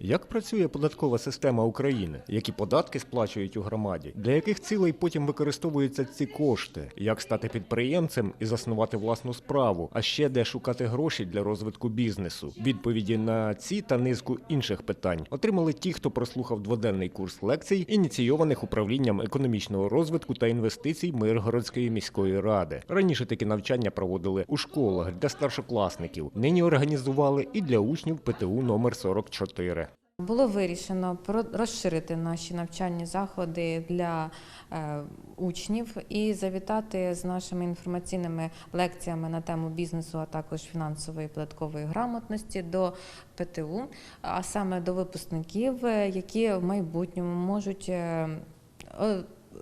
Як працює податкова система України? Які податки сплачують у громаді? Для яких цілей потім використовуються ці кошти? Як стати підприємцем і заснувати власну справу? А ще де шукати гроші для розвитку бізнесу? Відповіді на ці та низку інших питань отримали ті, хто прослухав дводенний курс лекцій, ініційованих управлінням економічного розвитку та інвестицій Миргородської міської ради. Раніше такі навчання проводили у школах для старшокласників. Нині організували і для учнів ПТУ номер 44. Було вирішено розширити наші навчальні заходи для е, учнів і завітати з нашими інформаційними лекціями на тему бізнесу, а також фінансової і податкової грамотності до ПТУ, а саме до випускників, е, які в майбутньому можуть.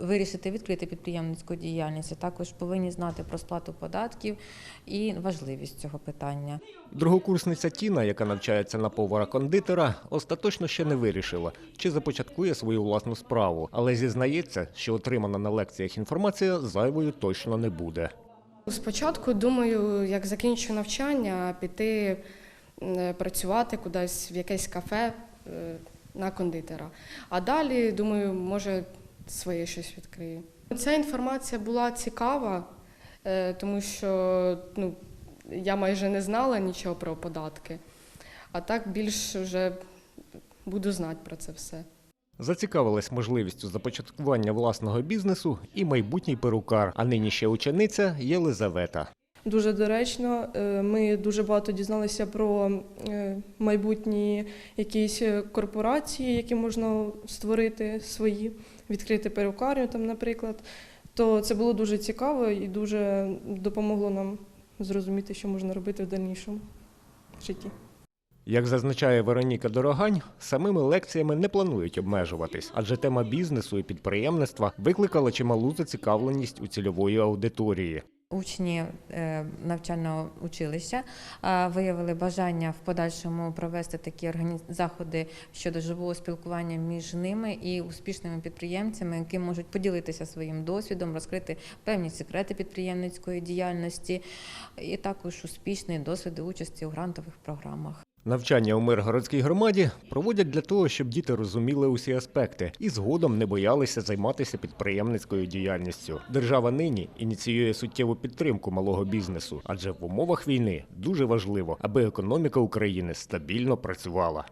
Вирішити відкрити підприємницьку діяльність, а також повинні знати про сплату податків і важливість цього питання. Другокурсниця Тіна, яка навчається на повара-кондитера, остаточно ще не вирішила, чи започаткує свою власну справу, але зізнається, що отримана на лекціях інформація зайвою точно не буде. Спочатку думаю, як закінчу навчання, піти працювати кудись в якесь кафе е, на кондитера. А далі думаю, може своє щось відкрию. Ця інформація була цікава, е, тому що ну, я майже не знала нічого про податки, а так більш вже буду знати про це все. Зацікавилась можливістю започаткування власного бізнесу і майбутній перукар, а нині ще учениця Єлизавета. Дуже доречно. Е, Ми дуже багато дізналися про е, майбутні якісь е, корпорації, які можна створити свої, відкрити перукарню, там, наприклад. То це було дуже цікаво і дуже допомогло нам зрозуміти, що можна робити в дальнішому житті. Як зазначає Вероніка Дорогань, самими лекціями не планують обмежуватись, адже тема бізнесу і підприємництва викликала чималу зацікавленість у цільової аудиторії. Учні е, навчального училища виявили бажання в подальшому провести такі заходи щодо живого спілкування між ними і успішними підприємцями, які можуть поділитися своїм досвідом, розкрити певні секрети підприємницької діяльності, і також успішні досвіди участі у грантових програмах. Навчання у Миргородській громаді проводять для того, щоб діти розуміли усі аспекти і згодом не боялися займатися підприємницькою діяльністю. Держава нині ініціює суттєву підтримку малого бізнесу, адже в умовах війни дуже важливо, аби економіка України стабільно працювала.